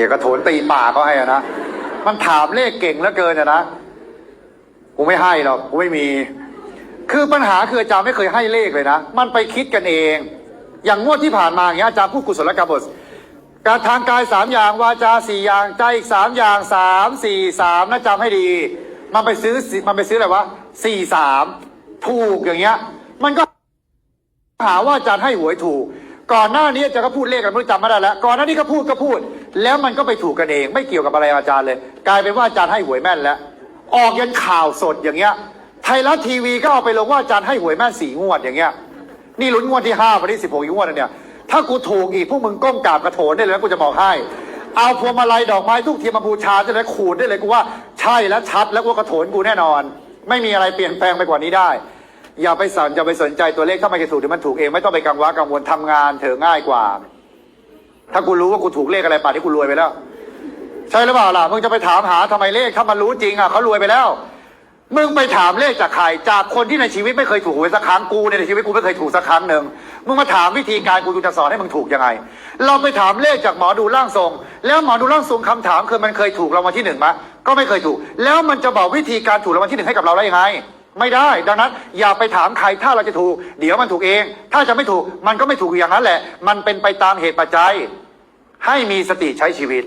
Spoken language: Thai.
เนี่ยกระโถนตีปาก็ให้อะนะมันถามเลขเก่งเหลือเกินอะนะกูไม่ให้หรอกกูไม่มี คือปัญหาคืออาจารย์ไม่เคยให้เลขเลยนะ มันไปคิดกันเอง อย่างงวดที่ผ่านมาอย่างเงี้ยอาจารย์พูดกุศลกรรมบทการทางกายสามอย่างวาจาสี่อย่างใจอีกสามอย่างสามสี่สามนะจำให้ดี มันไปซื้อมันไปซื้ออะไรวะสี่สามถูกอย่างเงี้ย มันก็หาว่าอาจารย์ให้หวยถูก ก่อนหน้านี้อาจารย์ก็พูดเลขกันไม่รู้จำไม่ได้แล้ว ก่อนหน้านี้ก็พูดก็พูด แล้วมันก็ไปถูกกันเอง ไม่เกี่ยวกับอะไรอาจารย์เลย กลายเป็นว่าอาจารย์ให้หวยแม่นแล้ว ออกยันข่าวสดอย่างเงี้ย ไทยรัฐทีวีก็เอาไปลงว่าอาจารย์ให้หวยแม่นสี่งวดอย่างเงี้ย นี่ลุ้นงวดที่ห้าวันที่สิบหกงวดแล้วเนี่ย ถ้ากูถูกอีกพวกมึงก้มกราบกระโถนได้เลยนะกูจะบอกให้ เอาพวงมาลัยดอกไม้ทุกเทียมมาบูชาจะได้ขูดได้เลยกูว่าใช่แล้วชัดแล้วกูว่ากระโถนกูแน่นอน ไม่มีอะไรเปลี่ยนแปลงไปกว่านี้ได้ อย่าไปสันอย่าไปสนใจตัวเลขถ้ามันจะถูกเดี๋ยวมันถูกเองไม่ต้องไปกังวลกังวลทำงานเถอะง่ายกว่า ถ้ากูรู้ว่ากูถูกเลขอะไรป่านที่กูรวยไปแล้ว ใช่หรือเปล่าล่ะมึงจะไปถามหาทำไมเลขถ้ามันรู้จริงอะเขารวยไปแล้วมึงไปถามเลขจากใครจากคนที่ในชีวิตไม่เคยถูกหวยสักครั้งกูในชีวิตกูไม่เคยถูกสักครั้งหนึ่งมึงมาถามวิธีการกูจะสอนให้มึงถูกยังไง เราไปถามเลขจากหมอดูร่างทรง แล้วหมอดูร่างทรงคำถามคือมันเคยถูกรางวัลที่หนึ่งมก็ไม่เคยถูก แล้วมันจะบอกวิธีการถูกรางวัลที่หนึ่งให้กับเราได้ยังไง ไม่ได้ ดังนั้น อย่าไปถามใครถ้าเราจะถูก เดี๋ยวมันถูกเอง ถ้าจะไม่ถูกมันก็ไม่ถูกอย่างนั้นแหละ มันเป็นไปตามเหตุปัจจัย ให้มีสติใช้ชีวิต